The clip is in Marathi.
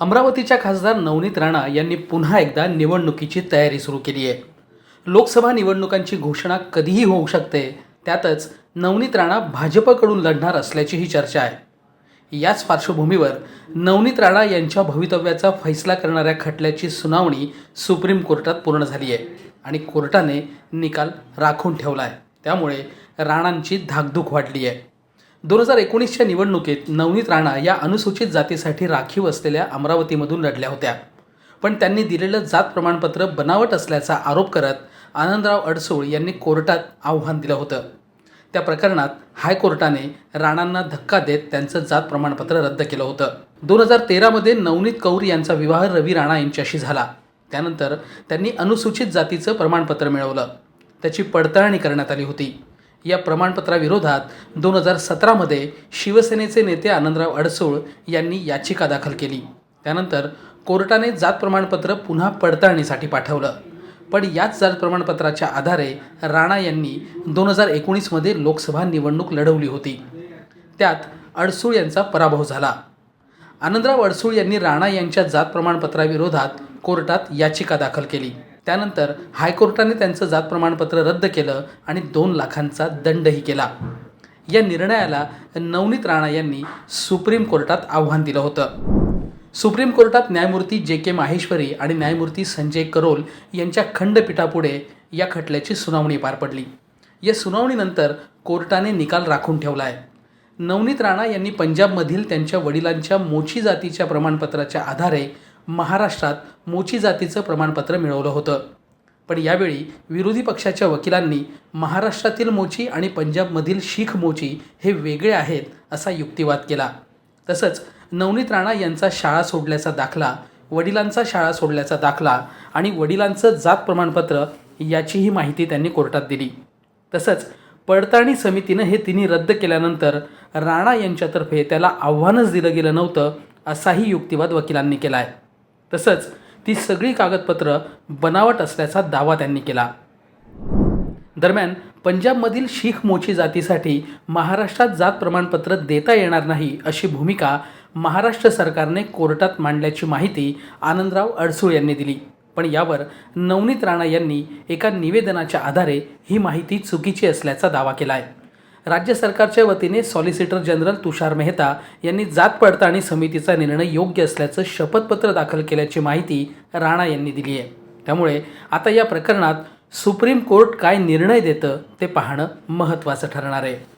अमरावतीच्या खासदार नवनीत राणा यांनी पुन्हा एकदा निवडणुकीची तयारी सुरू केली आहे. लोकसभा निवडणुकांची घोषणा कधीही होऊ शकते त्यातच नवनीत राणा भाजपकडून लढणार असल्याचीही चर्चा आहे. याच पार्श्वभूमीवर नवनीत राणा यांच्या भवितव्याचा फैसला करणाऱ्या खटल्याची सुनावणी सुप्रीम कोर्टात पूर्ण झाली आहे आणि कोर्टाने निकाल राखून ठेवला आहे. त्यामुळे राणांची धाकधूक वाढली आहे. दोन हजार एकोणीसच्या निवडणुकीत नवनीत राणा या अनुसूचित जातीसाठी राखीव असलेल्या अमरावतीमधून लढल्या होत्या. पण त्यांनी दिलेलं जात प्रमाणपत्र बनावट असल्याचा आरोप करत आनंदराव अडसूळ यांनी कोर्टात आव्हान दिलं होतं. त्या प्रकरणात हायकोर्टाने राणांना धक्का देत त्यांचं जात प्रमाणपत्र रद्द केलं होतं. दोन हजार तेरामध्ये नवनीत कौर यांचा विवाह रवी राणा यांच्याशी झाला. त्यानंतर त्यांनी अनुसूचित जातीचं प्रमाणपत्र मिळवलं. त्याची पडताळणी करण्यात आली होती. या प्रमाणपत्राविरोधात दोन हजार सतरामध्ये शिवसेनेचे नेते आनंदराव अडसूळ यांनी याचिका दाखल केली. त्यानंतर कोर्टाने जात प्रमाणपत्र पुन्हा पडताळणीसाठी पाठवलं. पण याच जात प्रमाणपत्राच्या आधारे राणा यांनी दोन हजार एकोणीसमध्ये लोकसभा निवडणूक लढवली होती. त्यात अडसूळ यांचा पराभव झाला. आनंदराव अडसूळ यांनी राणा यांच्या जात प्रमाणपत्राविरोधात कोर्टात याचिका दाखल केली. त्यानंतर हायकोर्टाने त्यांचं जात प्रमाणपत्र रद्द केलं आणि दोन लाखांचा दंडही केला. या निर्णयाला नवनीत राणा यांनी सुप्रीम कोर्टात आव्हान दिलं होतं. सुप्रीम कोर्टात न्यायमूर्ती जे के माहेश्वरी आणि न्यायमूर्ती संजय करोल यांच्या खंडपीठापुढे या खटल्याची सुनावणी पार पडली. या सुनावणीनंतर कोर्टाने निकाल राखून ठेवला आहे नवनीत राणा यांनी पंजाबमधील त्यांच्या वडिलांच्या मोची जातीच्या प्रमाणपत्राच्या आधारे महाराष्ट्रात मोची जातीचं प्रमाणपत्र मिळवलं होतं. पण यावेळी विरोधी पक्षाच्या वकिलांनी महाराष्ट्रातील मोची आणि पंजाबमधील शीख मोची हे वेगळे आहेत असा युक्तिवाद केला. तसंच नवनीत राणा यांचा शाळा सोडल्याचा दाखला वडिलांचा शाळा सोडल्याचा दाखला आणि वडिलांचं जात प्रमाणपत्र याचीही माहिती त्यांनी कोर्टात दिली. तसंच पडताळणी समितीनं हे तिन्ही रद्द केल्यानंतर राणा यांच्यातर्फे त्याला आव्हानच दिलं गेलं नव्हतं असाही युक्तिवाद वकिलांनी केला आहे तसंच ती सगळी कागदपत्रं बनावट असल्याचा दावा त्यांनी केला. दरम्यान पंजाबमधील शीख मोची जातीसाठी महाराष्ट्रात जात प्रमाणपत्र देता येणार नाही अशी भूमिका महाराष्ट्र सरकारने कोर्टात मांडल्याची माहिती आनंदराव अडसूळ यांनी दिली. पण यावर नवनीत राणा यांनी एका निवेदनाच्या आधारे ही माहिती चुकीची असल्याचा दावा केला आहे राज्य सरकारच्या वतीने सॉलिसिटर जनरल तुषार मेहता यांनी जात पडताळणी समितीचा निर्णय योग्य असल्याचं शपथपत्र दाखल केल्याची माहिती राणा यांनी दिली आहे. त्यामुळे आता या प्रकरणात सुप्रीम कोर्ट काय निर्णय देतं ते पाहणं महत्त्वाचं ठरणार आहे.